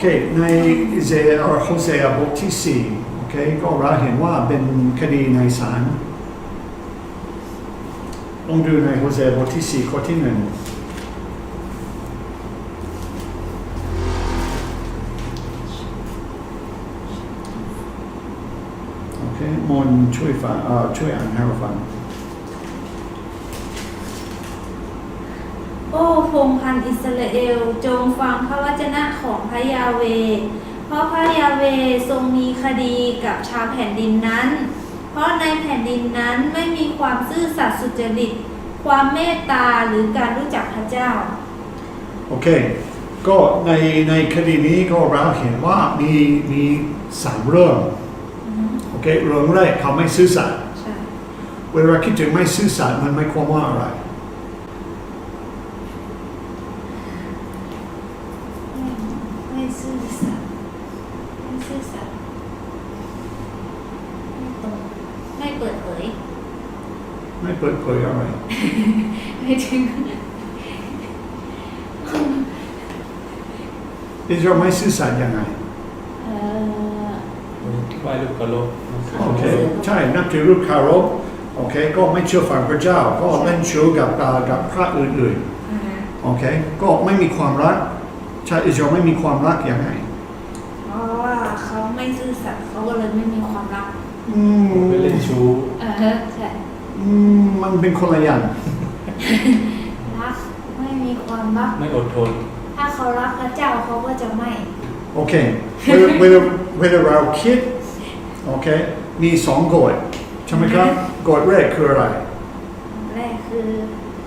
เคในอิเซอร์โฮเซอาบทที่สี่โอเค ก็เราเห็นว่าเป็นคดีในศาลลองดูในโฮเซอาบทที่สี่ข้อที่หนึ่งโอเคมนช่วยฟังช่วยอ่านให้เราฟัง โอ้พงพันธุ์อิสราเอล จงฟังพระวจนะของพระยาเว เพราะพระยาเวทรงมีคดีกับชาวแผ่นดินนั้น เพราะในแผ่นดินนั้นไม่มีความซื่อสัตย์สุจริต ความเมตตาหรือการรู้จักพระเจ้า โอเค ก็ในในคดีนี้ก็เราเห็นว่ามีมีสามเรื่องโอเคเรื่องแรกเขาไม่ซื่อสัตย์ใช่เวลาคิดถึงไม่ซื่อสัตย์มันไม่ความว่าอะไร ไม่ไม่ซื่อสัตย์ไม่ซื่อสัตย์ไม่ตรงไม่เปิดเผย ไม่ เปิดเผยอะไรไม่ถึงอิสราเอลไม่ซื่อสัตย์ยังไงเอ่อไหว้ลูกกระโหลกโอเคใช่นับถือรูปเคารพโอเค ก็ไม่เชื่อฟังพระเจ้า ก็เล่นชู้กับอ่ากับพระอื่นอ่าฮะๆโอเค ก็ไม่มีความรักชาติอิสราเอลไม่มีความรักยังไงเพราะว่าเขาไม่ซื่อสัตย์เขาก็เลยไม่มีความรัก อืมไปเล่นชู้เออฮะใช่ อืมมันเป็นคนละอย่างรักไม่มีความรัก ไม่อดทน ถ้าเขารักพระเจ้าเขาก็จะไม่ โอเคเวลาเวลาเวลาเราคิดโอเค มีสองกฎใช่ไหมครับกฎแรกคืออะไรแรกคือ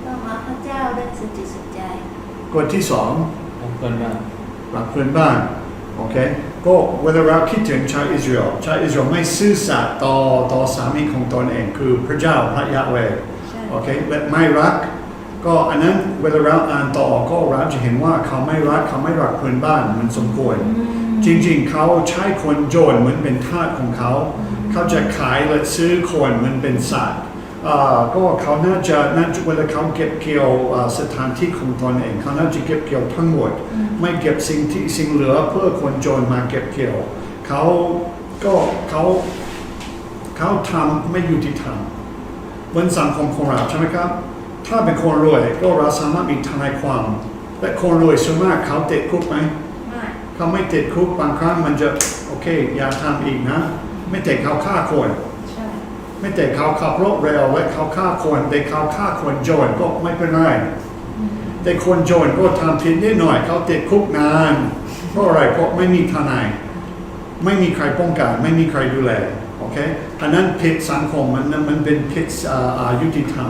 ต้องรักพระเจ้าด้วยสุดจิตสุดใจกฎที่สองรักเพื่อนบ้านรักเพื่อนบ้าน โอเค ก็เวลาเราคิดถึงชาวอิสราเอลชาวอิสราเอลไม่ซื่อสัตย์ต่อต่อสามีของตนเองคือพระเจ้าพระยะเวห์ใช่โอเคและไม่รัก ก็อันนั้นเวลาเราอ่านต่อก็เราจะเห็นว่าเขาไม่รักเขาไม่รักเพื่อนบ้านเหมันสมควรอืมจริงๆ เขาใช้คนโจรเหมือนเป็นทาสของเขา เขาจะขายและซื้อคนเหมือนเป็นสัตว์อ่า ก็เขาน่าจะน่าจะเวลาเขาเก็บเกี่ยวอ่าสถานที่ของตนเองเขาน่าจะเก็บเกี่ยวทั้งหมด ไม่เก็บสิ่งที่สิ่งเหลือเพื่อคนโจรมาเก็บเกี่ยวเขาก็เขาเขาทำไม่ยุติธรรมบนสังคมของเราใช่ไหมครับ ถ้าเป็นคนรวยก็เราสามารถมีทนายความและคนรวยส่วนมากเขาติดคุกไหมไม่เขาไม่ติดคุกบางครั้งมันจะโอเคอย่าทำอีกนะ ไม่แต่เขาฆ่าคนใช่ ไม่แต่เขาขับรถเร็วและเขาฆ่าคนแต่เขาฆ่าคนโจรก็ไม่เป็นไรแต่คนโจรก็ทำผิดนิดหน่อยเขาติดคุกนานเพราะอะไรเพราะไม่มีทนาย ไม่มีใครป้องกัน ไม่มีใครดูแลโอเคอันนั้นผิดสังคมมันมันเป็นผิดอ่าอายุติธรรม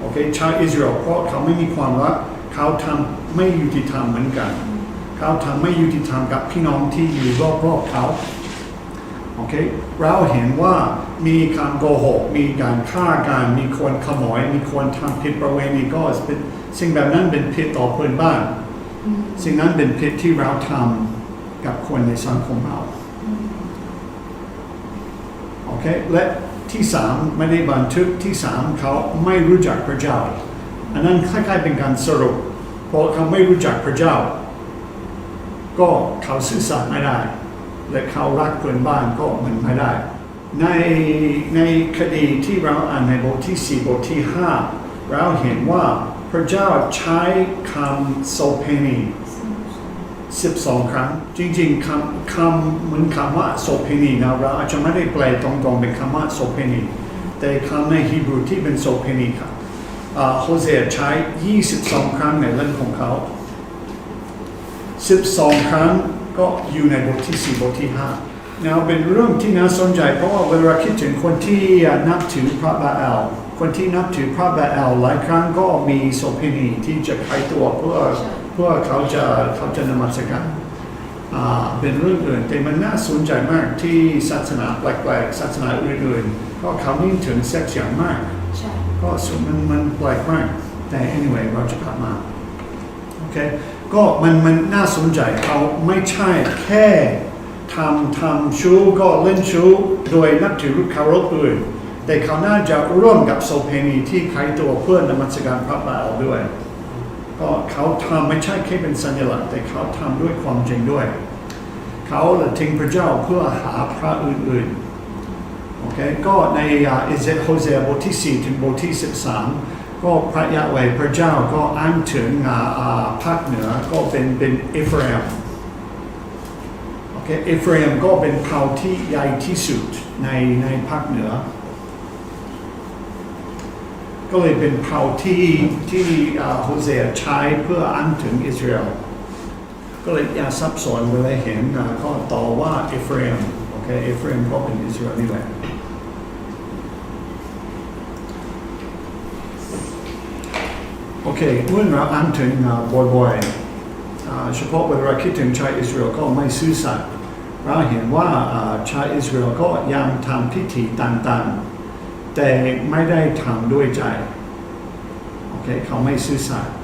โอเคชาวอิสราเอลเพราะเขาไม่มีความรักเขาทำไม่ยุติธรรมเหมือนกัน เขาทำไม่ยุติธรรมกับพี่น้องที่อยู่รอบๆเขาโอเคเราเห็นว่ามีการโกหก มีการฆ่ากันมีคนขโมย มีคนทำผิดประเวณีก็เป็นสิ่งแบบนั้นเป็นผิดต่อเพื่อนบ้าน สิ่งนั้นเป็นผิดที่เราทำกับคนในสังคมเราโอเคและที่สามไม่ได้บันทึกที่สามเขาไม่รู้จักพระเจ้า อันนั้นคล้ายๆเป็นการสรุป เพราะเขาไม่รู้จักพระเจ้า ก็เขาซื่อสัตย์ไม่ได้ และเขารักเพื่อนบ้านก็มันไม่ได้ ในในคดีที่เราอ่านในบทที่สี่บทที่ห้าเราเห็นว่าพระเจ้าใช้คำโสเพณี12 ครั้ง จริงๆคำคำเหมือนคำว่าโสเพณีนะเราอาจจะไม่ได้แปลตรงๆเป็นคำว่าโสเพณีแต่คำในฮีบรูที่เป็นโสเพณีครับโฮเซอาใช้ 22 ครั้งในเรื่องของเขา 12 ครั้ง ก็อยู่ในบทที่4บทที่ 5now เป็นเรื่องที่น่าสนใจ เพราะว่าเวลาคิดถึงคนที่นับถือพระบาอัลคนที่นับถือพระบาอัลหลายครั้งก็มีโสเภณีที่จะขายตัวเพื่อเพื่อเขาจะเขาจะนมัสการอ่าเป็นเรื่องอื่นแต่มันน่าสนใจมากที่ศาสนาแปลกๆศาสนาอื่นๆก็เขานิ่งถึงเซ็กซ์อย่างมากใช่ก็สุดมันมันแปลกมากแต่ anyway เราจะกลับมาโอเค ก็มันมันน่าสนใจเขาไม่ใช่แค่ทำทำชู้ก็เล่นชู้โดยนับถือคารพอื่น แต่เขาน่าจะร่วมกับโสเพณีที่ใครตัวเพื่อนนมัสการพระบาลด้วย ก็เขาทำไม่ใช่แค่เป็นสัญลักษณ์ แต่เขาทำด้วยความจริงด้วย เขาละทิ้งพระเจ้าเพื่อหาพระอื่นๆโอเคก็ในเอเซโฮเซบทที่ 4 ถึงบทที่ 13 ก็พระยะเวพระเจ้าก็อ้างถึงอ่าภาคเหนือก็เป็นเป็นเอฟรมโอเคเอฟรมก็เป็นเผ่าที่ใหญ่ที่สุดในในภาคเหนือ ก็เลยเป็นเผ่าที่ที่อ่าโฮเซอาใช้เพื่ออ้างถึงอิสราเอลก็เลยอย่าซับซ้อนเวลาเห็นก็ต่อว่าเอฟรมโอเคเอฟรมก็เป็นอิสราเอลนี่แหละ โอเคเมื่อเราอ่านถึงบ่อยๆอ่าเฉพาะเวลาคิดถึงชาวอิสราเอลก็ไม่ซื่อสัตย์เราเห็นว่าชาวอิสราเอลก็ยังทำพิธีต่างๆ แต่ไม่ได้ทำด้วยใจโอเคเขาไม่ซื่อสัตย์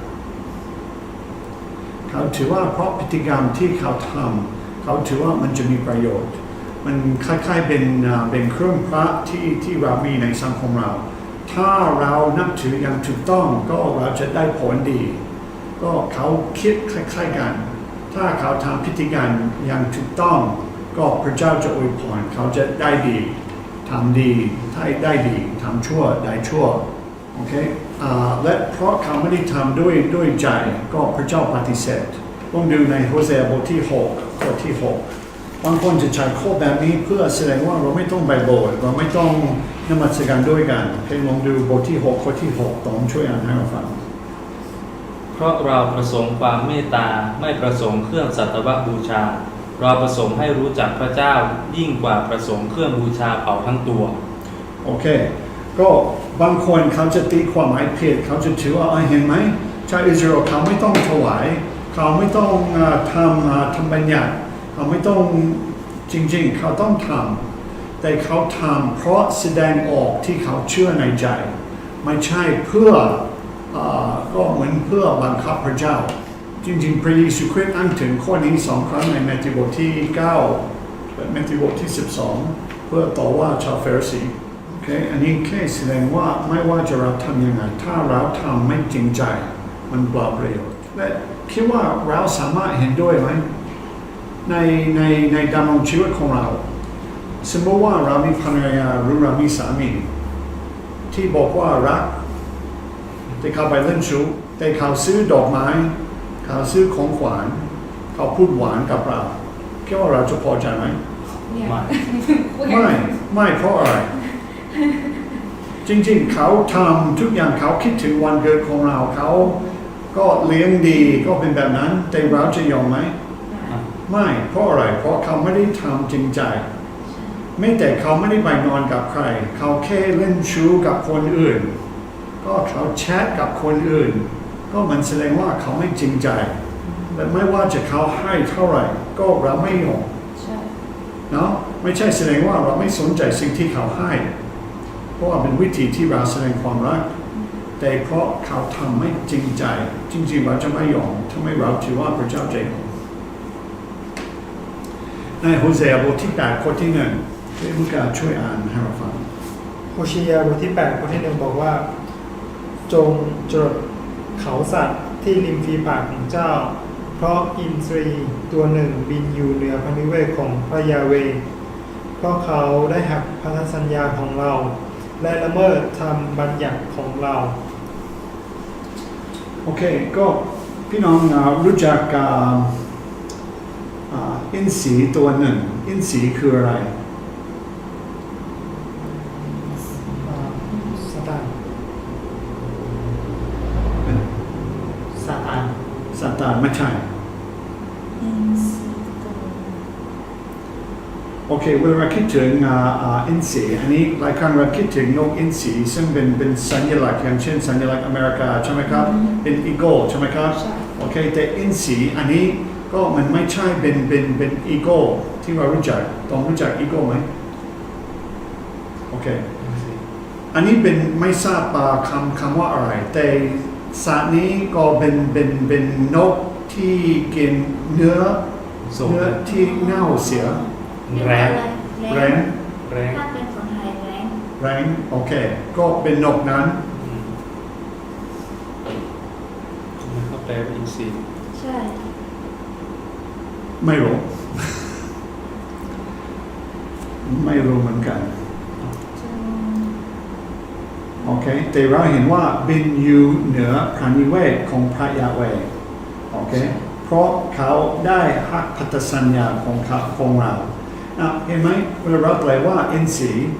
เขาถือว่าเพราะพฤติกรรมที่เขาทำเขาถือว่ามันจะมีประโยชน์ มันคล้ายๆเป็นเป็นเครื่องพระที่ที่เรามีในสังคมเรา ถ้าเรานับถืออย่างถูกต้องก็เราจะได้ผลดี ก็เขาคิดคล้ายๆกัน ถ้าเขาทำพิธีการอย่างถูกต้อง ก็พระเจ้าจะอวยพรเขาจะได้ดีทำดีถ้าได้ดีทำชั่วได้ชั่วโอเคและเพราะเขาไม่ได้ทำด้วยด้วยใจก็พระเจ้าปฏิเสธต้องดูในโฮเซบทที่6ข้อที่ 6 บางคนจะใช้ข้อแบบนี้เพื่อแสดงว่าเราไม่ต้องไปโบสถ์เราไม่ต้อง นมัสการด้วยกันเพียงลองดูบทที่6ข้อที่6ต้องช่วยอ่านให้เราฟัง เพราะเราประสงค์ความเมตตาไม่ประสงค์เครื่องสัตวบูชา เราประสงค์ให้รู้จักพระเจ้ายิ่งกว่าประสงค์เครื่องบูชาเผ่าทั้งตัว โอเค ก็บางคนเขาจะตีความหมายผิดเขาจะถือว่าอะเห็นไหมชาวอิสราเอลเขาไม่ต้องถวาย เขาไม่ต้องอ่าทำอ่าทำบัญญัติเขาไม่ต้องจริงๆ เขาต้องทำ แต่เขาทำเพราะแสดงออกที่เขาเชื่อในใจ ไม่ใช่เพื่ออก็เหมือนเพื่อบังคับพระเจ้า จริงๆ พระเยซูคริสต์อ้างถึงข้อนี้สองครั้งในแมทธิวบทที่ 9 และแมทธิวบทที่ 12 เพื่อต่อว่าชาวเฟรสีโอเคอันนี้แค่แสดงว่าไม่ว่าจะเราทำยังไง ถ้าเราทำไม่จริงใจ มันเปล่าประโยชน์และคิดว่าเราสามารถเห็นด้วยไหมในในในดำรงชีวิตของเรา สมมติว่าเรามีภรรยาหรือเรามีสามีที่บอกว่ารักแต่เขาไปเล่นชู้แต่เขาซื้อดอกไม้ เขาซื้อของขวัญเขาพูดหวานกับเราคิดว่าเราจะพอใจไหมไม่ไม่ไม่เพราะอะไร จริงๆ เขาทำทุกอย่างเขาคิดถึงวันเกิดของเราเขาก็เลี้ยงดีก็เป็นแบบนั้น แต่เราจะยอมไหม ไม่เพราะอะไร เพราะเขาไม่ได้ทำจริงใจ ไม่แต่เขาไม่ได้ไปนอนกับใคร เขาแค่เล่นชู้กับคนอื่น ก็เขาแชทกับคนอื่น ก็มันแสดงว่าเขาไม่จริงใจและไม่ว่าจะเขาให้เท่าไหร่ ก็เราไม่ยอมใช่เนาะไม่ใช่แสดงว่าเราไม่สนใจสิ่งที่เขาให้ เพราะว่าเป็นวิธีที่เราแสดงความรัก แต่เพราะเขาทำไม่จริงใจ จริงๆเราจะไม่ยอมทำไมเราถือว่าพระเจ้าใจของในโฮเซอาบทที่8ข้อที่หนึ่ง ให้ลูกาช่วยอ่านให้เราฟังโฮชิยาบทที่8ข้อที่หนึ่งบอกว่า จงจดเขาสัตว์ที่ริมฝีปากของเจ้า เพราะอินทรีตัวหนึ่งบินอยู่เหนือพระนิเวศของพระยาเวห์เพราะเขาได้หักพันธสัญญาของเรา และละเมิดทำบัญญัติของเรา โอเค ก็พี่น้องอ่ารู้จักอ่าอ่าอินทรีตัวหนึ่ง อินทรีคืออะไร อ่าสตานซาตาน ซาตานไม่ใช่ อินซีโต โอ เคเวลาคิดถึงอ่าอ่าอินซีอันนี้หลายครั้งเราคิดถึงนกอินซีซึ่งเป็นเป็นสัญลักษณ์อย่างเช่นสัญลักษณ์อเมริกาใช่ไหมครับเป็นอีโก้ใช่ไหมครับใช่โอเคแต่อินซีอันนี้ก็มันไม่ใช่เป็นเป็นเป็นอีโก้ที่เรารู้จักต้องรู้จักอีโก้ไหมโอเคอันนี้เป็นไม่ทราบอ่าคำคำว่าอะไร แต่สัตว์นี้ก็เป็นเป็นเป็นนกที่กินเนื้อส่งเนื้อที่เน่าเสีย แรงแรงแรงถ้าเป็นคนไทยแรงแรงโอเค ก็เป็นนกนั้นอืมมันก็แปลว่าอินทรีย์ใช่ ไม่รู้ ไม่รู้เหมือนกันจงโอเค แต่เราเห็นว่าบินอยู่เหนือพระนิเวศของพระยาเวห์โอเค เพราะเขาได้หักพันธสัญญาของเขาของเรา นะเห็นไหมเวลาเราแปลว่าอินทรีย์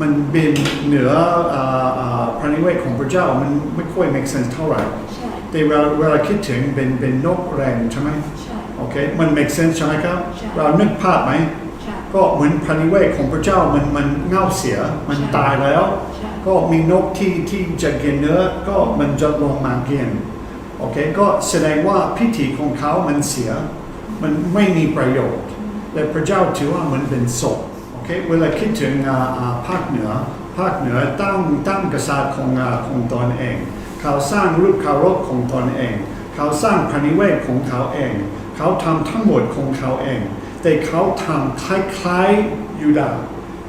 มันบินเหนืออ่าอ่าพระนิเวศของพระเจ้ามันไม่ค่อย make sense เท่าไหร่ใช่แต่เวลาเวลาคิดถึงเป็นเป็นนกแรงใช่ไหมใช่ โอเคมัน make sense ใช่ไหมครับ ใช่ เรานึกภาพไหม ใช่ ก็เหมือนพระนิเวศของพระเจ้ามันมันเง่าเสียมันใช่ตายแล้ว ใช่ ก็มีนกที่ที่จะกินเนื้อก็มันจะลงมากินโอเคก็แสดงว่าพิธีของเขามันเสีย มันไม่มีประโยชน์ และพระเจ้าถือว่ามันเป็นศพโอเคเวลาคิดถึงอ่าภาคเหนือภาคเหนือตั้งตั้งกษัตริย์ของอ่าของตนเอง เขาสร้างรูปเคารพของตนเอง เขาสร้างพระนิเวศของเขาเอง เขาทำทั้งหมดของเขาเอง แต่เขาทำคล้ายๆยูดาห์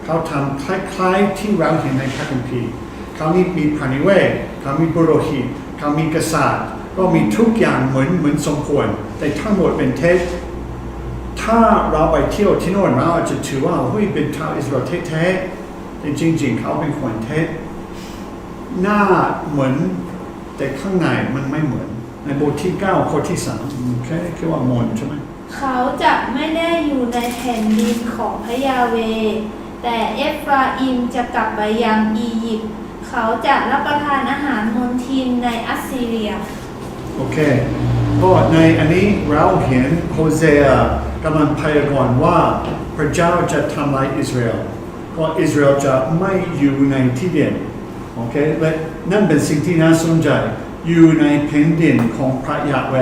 เขาทำคล้ายๆที่เราเห็นในพระคัมภีร์เขามีมีพระนิเวศเขามีบุโรหิตเขามีกษัตริย์ ก็มีทุกอย่างเหมือนเหมือนสมควร แต่ทั้งหมดเป็นเท็จ ถ้าเราไปเที่ยวที่โน่นเราอาจจะถือว่าเฮ้ยเป็นชาวอิสราเอลแท้ๆแต่จริง ๆ เขาเป็นคนเท็จหน้าเหมือนแต่ข้างในมันไม่เหมือน ในบทที่9ข้อที่3แค่คิดว่ามนใช่ไหมเขาจะไม่ได้อยู่ในแผ่นดินของพระยาเวห์แต่เอฟราอิมจะกลับไปยังอียิปต์เขาจะรับประทานอาหารมนทินในอัสซีเรีย โอเค ก็ในอันนี้เราเห็นโฮเซอากำลังพยากรณ์ว่าพระเจ้าจะทำลายอิสราเอลเพราะอิสราเอลจะไม่อยู่ในที่เด่นโอเคและนั่นเป็นสิ่งที่น่าสนใจอยู่ในแผ่นดินของพระยาเว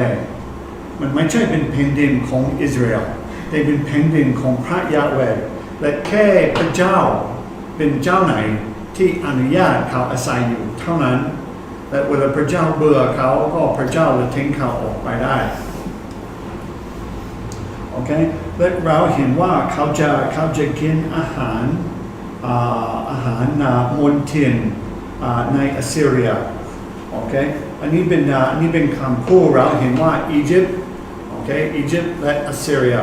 มันไม่ใช่เป็นแผ่นดินของอิสราเอลแต่เป็นแผ่นดินของพระยาเวและแค่พระเจ้าเป็นเจ้าไหนที่อนุญาตเขาอาศัยอยู่เท่านั้น และเวลาพระเจ้าเบื่อเขาก็พระเจ้าจะทิ้งเขาออกไปได้โอเคและเราเห็นว่าเขาจะเขาจะกินอาหารอาอาหารอ่ามนทินในอัสซีเรียโอเคอันนี้เป็นอันนี้เป็นคำพูดเราเห็นว่าอียิปต์โอเคอียิปต์และอัสซีเรีย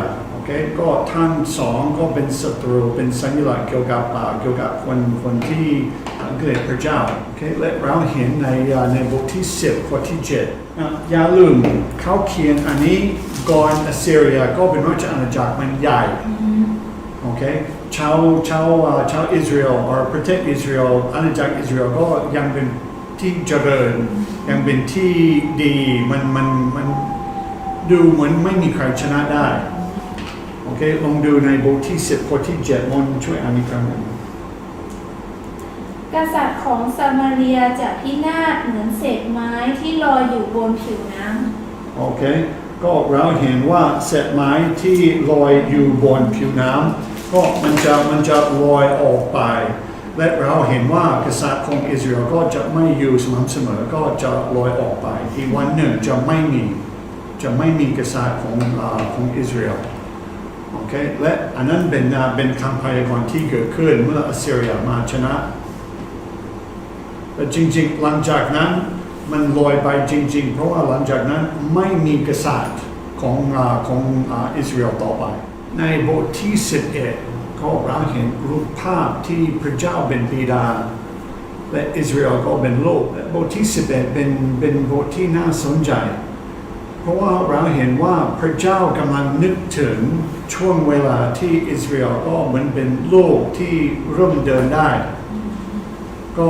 เคก็ทั้งสองก็เป็นศัตรูเป็นสัญลักษณ์เกี่ยวกับอ่าเกี่ยวกับคนคนที่เกลียดพระเจ้าโอเคและเราเห็นในอ่าในบทที่10ข้อที่7อะอย่าลืมเขาเขียนอันนี้ก่อนอัสซีเรียก็เป็นราชอาณาจักรมันใหญ่โอเคชาวชาวอ่าชาวอิสราเอลหรือประเทศอิสราเอลอาณาจักรอิสราเอลก็ยังเป็นที่เจริญยังเป็นที่ดีมันมันมันดูเหมือนไม่มีใครชนะได้โอเคลองดูในบทที่10ข้อที่7มนต์ช่วยอ่านอีกครั้งหนึ่งกษัตริย์ของซามาเรียจะพินาศเหมือนเศษไม้ที่ลอยอยู่บนผิวน้โอเค ก็เราเห็นว่าเศษไม้ที่ลอยอยู่บนผิวน้ำก็มันจะมันจะลอยออกไป และเราเห็นว่ากษัตริย์ของอิสราเอลก็จะไม่อยู่สม่ำเสมอก็จะลอยออกไปอีกวันหนึ่งจะไม่มีจะไม่มีกษัตริย์ของอ่าของอิสราเอล โอเคและอันนั้นเป็นอ่าเป็นคำพยากรณ์ที่เกิดขึ้นเมื่ออัสซีเรียมาชนะแต่จริงๆ หลังจากนั้นมันลอยไปจริง ๆ เพราะว่าหลังจากนั้นไม่มีกษัตริย์ของอของอิสราเอลต่อไป ในบทที่11ก็เราเห็นรูปภาพที่พระเจ้าเป็นบิดาและอิสราเอลก็เป็นโลกบทที่11เป็นเป็นบทที่น่าสนใจ เพราะว่าเราเห็นว่าพระเจ้ากำลังนึกถึงช่วงเวลาที่อิสราเอลก็เหมือนเป็นโลกที่เริ่มเดินได้ ก็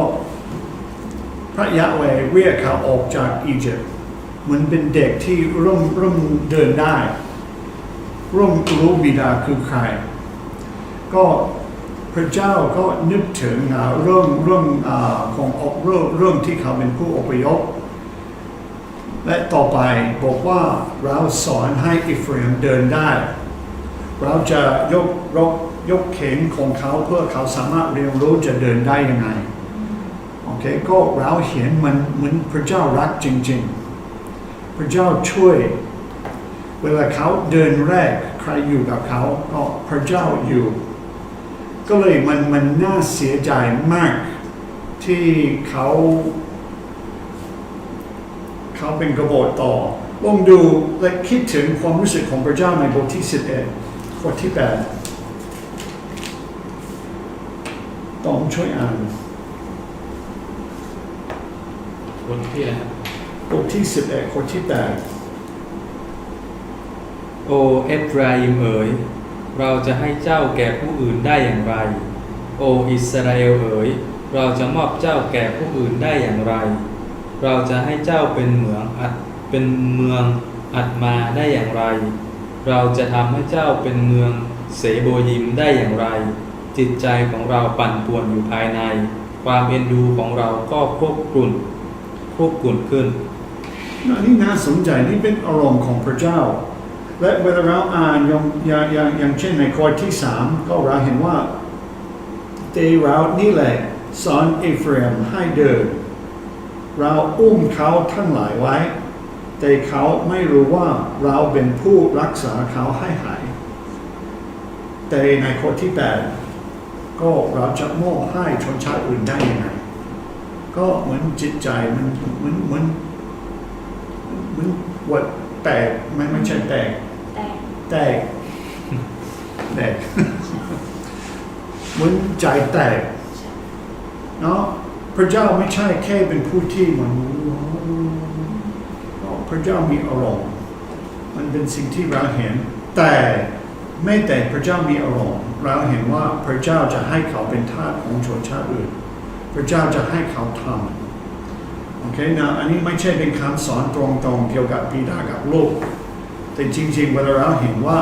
พระยะเวห์เรียกเขาออกจากอียิปต์เหมือนเป็นเด็กที่เริ่มเริ่มเดินได้เริ่มรู้บิดาคือใคร ก็พระเจ้าก็นึกถึงเรื่องเรื่องของอเรื่องเรื่องที่เขาเป็นผู้อพยพ และต่อไปบอกว่าเราสอนให้อิฟเรมเดินได้ เราจะยกยกยกเข็นของเขาเพื่อเขาสามารถเรียนรู้จะเดินได้ยังไงโอเคก็เราเห็นมันเหมือนพระเจ้ารักจริง ๆ พระเจ้าช่วย เวลาเขาเดินแรกใครอยู่กับเขาก็พระเจ้าอยู่ ก็เลยมันมันน่าเสียใจมากที่เขา เขาเป็นกบฏต่อลองดูและคิดถึงความรู้สึกของพระเจ้าในบทที่ 11ข้อที่8ต้องช่วยอ่านบทที่นะครับบทที่ 11คนที่8โอเอฟราอิมเอ๋ยเราจะให้เจ้าแก่ผู้อื่นได้อย่างไร โออิสราเอลเอ๋ยเราจะมอบเจ้าแก่ผู้อื่นได้อย่างไร เราจะให้เจ้าเป็นเหมืองอัดเป็นเมืองอัดมาได้อย่างไร เราจะทำให้เจ้าเป็นเมืองเสโบยิมได้อย่างไร จิตใจของเราปั่นป่วนอยู่ภายใน ความเอ็นดูของเราก็ควบกลุ่นควบกลุ่นขึ้นนนี้น่าสนใจนี่เป็นอารมณ์ของพระเจ้า และเวลาเราอ่านอย่างอย่างอย่างเช่นในข้อที่สามก็เราเห็นว่าเตเรานี่แหละสอนเอฟเรมให้เดิน เราอุ้มเขาทั้งหลายไว้ แต่เขาไม่รู้ว่าเราเป็นผู้รักษาเขาให้หาย แต่ในข้อที่แปดก็เราจะมอบให้ชนชาติอื่นได้ยังไง ก็เหมือนจิตใจมันเหมือนเหมือนมันวัดแตกไม่ไม่ใช่แตก แต่แตกแตกมันใจแตกเนาะ พระเจ้าไม่ใช่แค่เป็นผู้ที่มันพระเจ้ามีอารมณ์มันเป็นสิ่งที่เราเห็น แต่ไม่แต่พระเจ้ามีอารมณ์เราเห็นว่าพระเจ้าจะให้เขาเป็นทาสของชนชาติอื่น พระเจ้าจะให้เขาทำโอเคนะอันนี้ไม่ใช่เป็นคำสอนตรงๆเกี่ยวกับบิดากับลูกแต่จริงๆเวลาเราเห็นว่า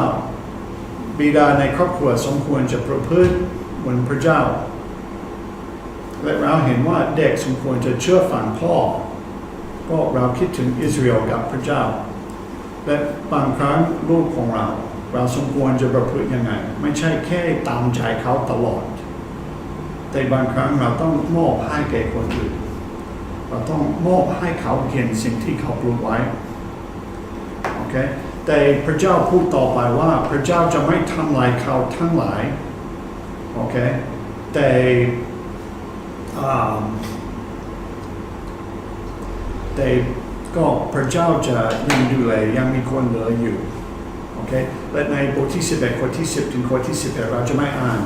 บิดาในครอบครัวสมควรจะประพฤติเหมือนพระเจ้า และเราเห็นว่าเด็กสมควรจะเชื่อฟังพ่อ ก็เราคิดถึงอิสราเอลกับพระเจ้า และบางครั้งลูกของเรา เราสมควรจะประพฤติยังไง ไม่ใช่แค่ตามใจเขาตลอด แต่บางครั้งเราต้องมอบให้แก่คนอื่นเราต้องมอบให้เขาเห็นสิ่งที่เขาปลูกไว้โอเคแต่พระเจ้าพูดต่อไปว่าพระเจ้าจะไม่ทำลายเขาทั้งหลายโอเคแต่ อ่าแต่ก็พระเจ้าจะยังดูแลยังมีคนเหลืออยู่โอเคและในบทที่11ข้อที่10ถึงข้อที่11เราจะไม่อ่าน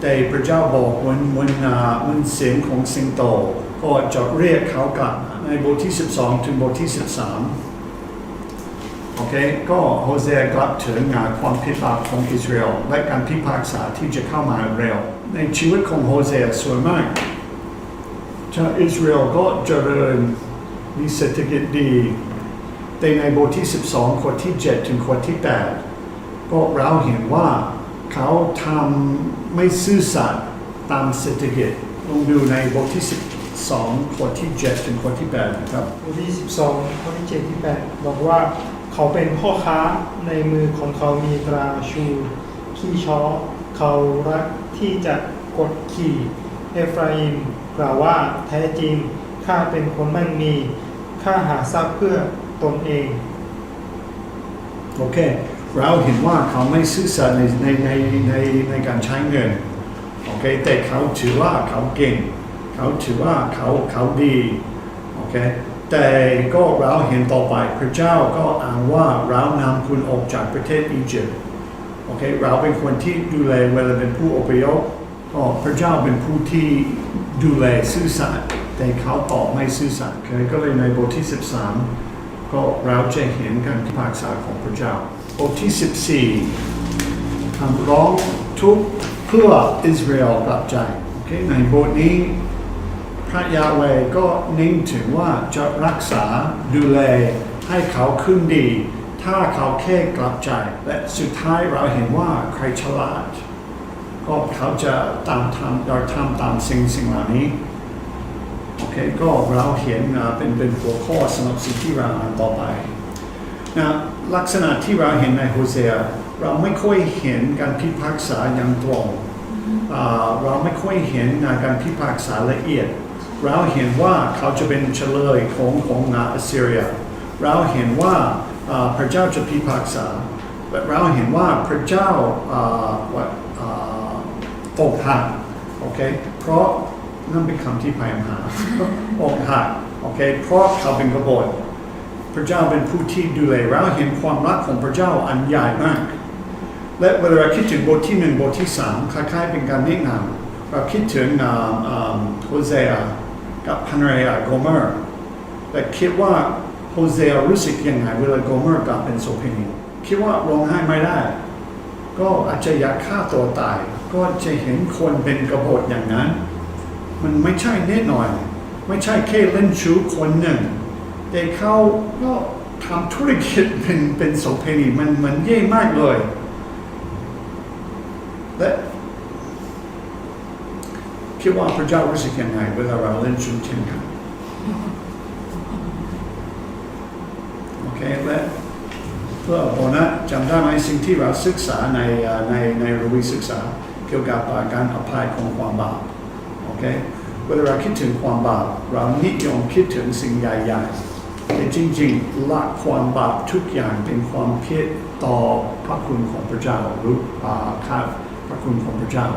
แต่พระเจ้าบอกวันวันอ่าวันเสียงของสิงโตก็จะเรียกเขากลับในบทที่ 12 ถึงบทที่ 13 โอเค ก็โฮเซกลับถึงงานความผิดบาปของอิสราเอลและการพิพากษาที่จะเข้ามาเร็ว ในชีวิตของโฮเซสวยมาก ชาวอิสราเอลก็เจริญมีเศรษฐกิจดี แต่ในบทที่ 12 ข้อที่ 7 ถึงข้อที่ 8 ก็เราเห็นว่าเขาทำไม่ซื่อสัตย์ตามเศรษฐกิจลองดูในบทที่ 12 ข้อที่ 7 ถึงข้อที่ 8 นะครับ บทที่12ข้อที่ 7 ที่ 8 บอกว่าเขาเป็นพ่อค้าในมือของเขามีตราชูขี้ช้อเขารักที่จะกดขี่เอฟราอิม กล่าวว่าแท้จริงข้าเป็นคนมั่งมีข้าหาทรัพย์เพื่อตนเอง โอเค เราเห็นว่าเขาไม่ซื่อสัตย์ในในในในในการใช้เงินโอเคแต่เขาถือว่าเขาเก่ง เขาถือว่าเขาเขาดีโอเคแต่ก็เราเห็นต่อไปพระเจ้าก็อ้างว่าเรานำคุณออกจากประเทศอียิปต์โอเคเราเป็นคนที่ดูแลเวลาเป็นผู้อพยพก็พระเจ้าเป็นผู้ที่ ดูแลซื่อสัตย์แต่เขาตอบไม่ซื่อสัตย์โอเคก็เลยในบทที่ 13 ก็เราจะเห็นการพิพากษาของพระเจ้า บทที่ 14คำร้องทุกเพื่ออิสราเอลกลับใจโอเคในบทนี้พระยาเวก็เน้นถึงว่าจะรักษาดูแลให้เขาขึ้นดี ถ้าเขาแค่กลับใจ และสุดท้ายเราเห็นว่าใครฉลาด ก็เขาจะตามทำเราทำตามสิ่งสิ่งเหล่านี้โอเคก็เราเห็นเป็นเป็นหัวข้อสำหรับสิ่งที่เราอ่านต่อไปนะลักษณะที่เราเห็นในโฮเซอาเราไม่ค่อยเห็นการพิพากษาอย่างตรงเราไม่ค่อยเห็นาการพิพากษาละเอียด เราเห็นว่าเขาจะเป็นเฉลยของของนาอัสซีเรีย เราเห็นว่าพระเจ้าจะพิพากษาและเราเห็นว่าพระเจ้าว่า ตกหักโอเคเพราะนั่นเป็นคำที่พยายามหาอกหักโอเคเพราะเขาเป็นกบฏพระเจ้าเป็นผู้ที่ดูแลเราเห็นความรักของพระเจ้าอันใหญ่มาก และเวลาเราคิดถึงบทที่หนึ่งบทที่สามคล้ายๆเป็นการแนะนำเราคิดถึงโฮเซอากับภรรยโกเมอร์แต่คิดว่าโฮเซอารู้สึกยังไงเวลาโกเมอร์กลับเป็นโสเภณีคิดว่าร้องไห้ไม่ได้ ก็อาจจะอยากฆ่าตัวตาย ก็จะเห็นคนเป็นกบฏอย่างนั้น มันไม่ใช่แน่นอนไม่ใช่แค่เล่นชู้คนหนึ่ง แต่เขาก็ทำธุรกิจเป็นเป็นโสเภณีมันมันเย่มากเลย และคิดว่าพระเจ้ารู้สึกยังไงเวลาเราเล่นชู้เช่นกันโอเคและเพื่อโบนัสจำได้ไหมสิ่งที่เราศึกษาในในในระวีศึกษา เกี่ยวกับการอภัยของความบาปโอเคเวลาเราคิดถึงความบาปเรานิยมคิดถึงสิ่งใหญ่ๆแต่จริงๆละความบาปทุกอย่างเป็นความผิดต่อพระคุณของพระเจ้าหรืออ่าค่าพระคุณของพระเจ้า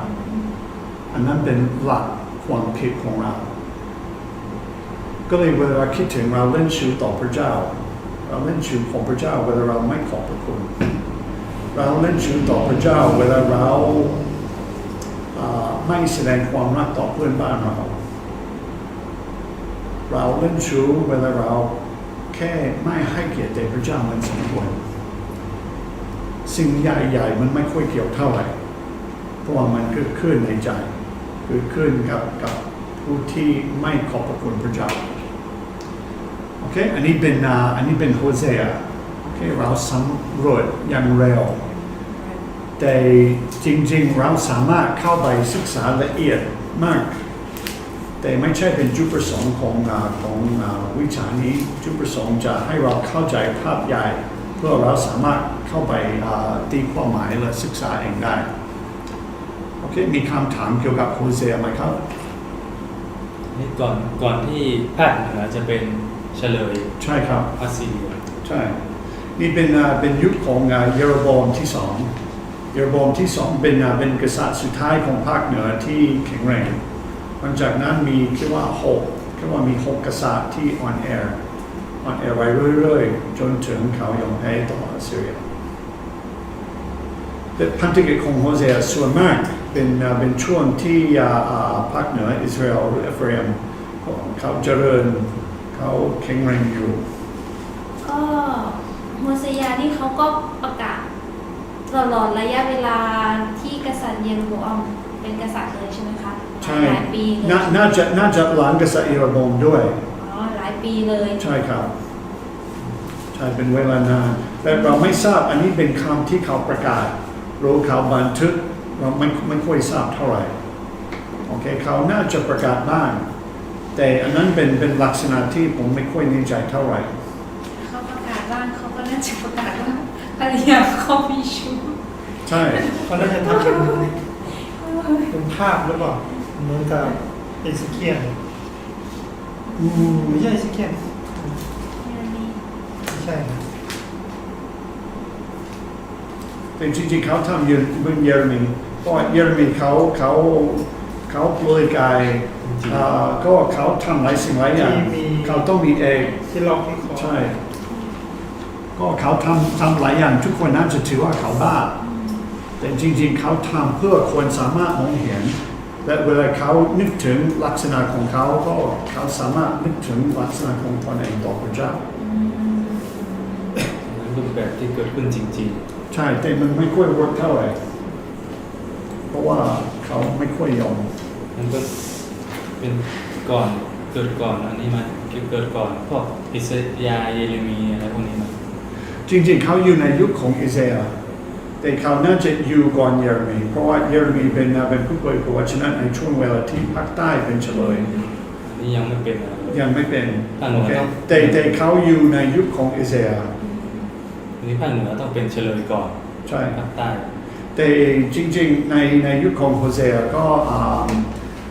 อันนั้นเป็นหลักความผิดของเราก็เลยเวลาคิดถึงเราเล่นชูต่อพระเจ้า เราเล่นชูของพระเจ้าเวลาเราไม่ขอบพระคุณ เราเล่นชูต่อพระเจ้าเวลาเรา ไม่แสดงความรักต่อเพื่อนบ้านเรา เราเล่นชู้เวลาเราแค่ไม่ให้เกียรติพระเจ้ามันสมควรสิ่งใหญ่ๆมันไม่ค่อยเกี่ยวเท่าไหร่ เพราะว่ามันเกิดขึ้นในใจเกิดขึ้นกับกับผู้ที่ไม่ขอบพระคุณพระเจ้าโอเคอันนี้เป็นอ่าอันนี้เป็นโฮเซอาโอเคเราสำรวจอย่างเร็ว แต่จริงๆเราสามารถเข้าไปศึกษาละเอียดมาก แต่ไม่ใช่เป็นจุดประสงค์ของอาของอาวิชานี้จุดประสงค์จะให้เราเข้าใจภาพใหญ่ เพื่อเราสามารถเข้าไปอ่าตีความหมายและศึกษาเองได้โอเคมีคำถามเกี่ยวกับโฮเซอาไหมครับนี่ก่อนก่อนที่ภาคเหนือจะเป็นเฉลยใช่ครับอัสซีเรียใช่ นี่เป็นอ่าเป็นยุคของอ่าเยโรโบอมที่สอง เยโรโบอมที่สองเป็นอาเป็นกษัตริย์สุดท้ายของภาคเหนือที่แข็งแรงหลังจากนั้นมีคิดว่าหกคิดว่ามีหกกษัตริย์ที่ออนแอร์ออนแอร์ไว้เรื่อยๆ จนถึงเขายอมแพ้ต่ออัสซีเรียแต่พันธกิจของโฮเซอาส่วนมากเป็นอาเป็นช่วงที่อ่าาภาคเหนืออิสราเอลหรือเอฟรมเขาเจริญเขาแข็งแรงอยู่ ก็โมเสยานี่เขาก็ประกาศ ตลอดระยะเวลาที่กษัตริย์เยโรโบอัมเป็นกษัตริย์เลยใช่ไหมคะใช่หลายปีเลยนาน่าจะน่าจะหลังกษัตริย์เยโรโบอมด้วย อ๋อหลายปีเลยใช่ครับ ใช่เป็นเวลานาน แต่เราไม่ทราบอันนี้เป็นคำที่เขาประกาศรู้เขาบันทึกเราไม่ไม่ค่อยทราบเท่าไหร่โอเคเขาน่าจะประกาศบ้าง แต่อันนั้นเป็นเป็นลักษณะที่ผมไม่ค่อยแน่ใจเท่าไหร่ เขาประกาศบ้างเขาก็น่าจะประกาศว่าภ รรยาเขามีชู้ใช่เขาน่าจะทำเป็นเป็นภาพหรือเปล่าเหมือนกับเอสเคียนอืมไม่ใช่เอสเคียนเนี่ยนี่ไม่ใช่นะแต่จริงๆเขาทำเยอรเมืองเยอรมีเพราะว่าเยอรมีเขาเขาเขาเปลือยกายจริงอ่าก็เขาทำหลายสิ่งหลายอย่างที่มี เขาต้องมีเอกที่ล็อกที่คอใช่ ก็เขาทำทำหลายอย่างทุกคนน่าจะถือว่าเขาบ้า แต่จริงๆเขาทำเพื่อคนสามารถมองเห็นและเวลาเขานึกถึงลักษณะของเขาก็เขาสามารถนึกถึงลักษณะของตนเองต่อพระเจ้านั้นรูปแบบที่เกิดขึ้นจริงใช่แต่มันไม่ค่อยเวิร์กเท่าไหร่เพราะว่าเขาไม่ค่อยยอมๆมันก็เป็นก่อนเกิดก่อนอันนี้มาเกิดก่อนพวกอิสยาห์เยเรมีอะไรพวกนี้มา จริงๆเขาอยู่ในยุคของอิเซยาห์แต่เขาน่าจะอยู่ก่อนเยเรมี เพราะว่าเยเรมีเป็นเป็นผู้เผยพระวจนะในช่วงเวลาที่ภาคใต้เป็นเฉลยอันนี้ยังไม่เป็นอะไรเลยยังไม่เป็นภาคเหนือโอเคต้องแต่แต่เขาอยู่ในยุคของอิเซยาห์อันนี้ภาคเหนือต้องเป็นเฉลยก่อนใช่ภาคใต้แต่จริงๆในในยุคของโฮเซอาก็อ่า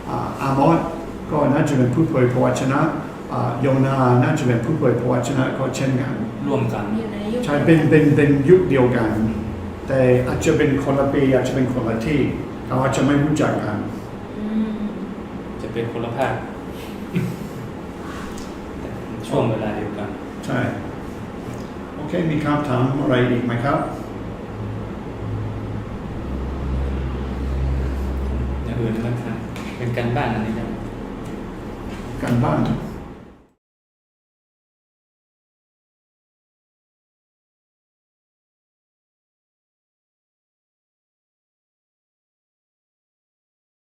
อ่าอามอสก็น่าจะเป็นผู้เผยพระวจนะอ่าโยนาน่าจะเป็นผู้เผยพระวจนะก็เช่นกันร่วมกันอยู่ในยุคใช่เป็นเป็นเป็นยุคเดียวกัน แต่อาจจะเป็นคนละปีอาจจะเป็นคนละที่เขาอาจจะไม่รู้จักกัน อืมจะเป็นคนละภาคแต่ช่วงเวลาเดียวกัน ใช่ โอเค มีคำถามอะไรอีกไหมครับ อย่างอื่นนะครับเป็นการบ้านอันนี้ครับ การบ้าน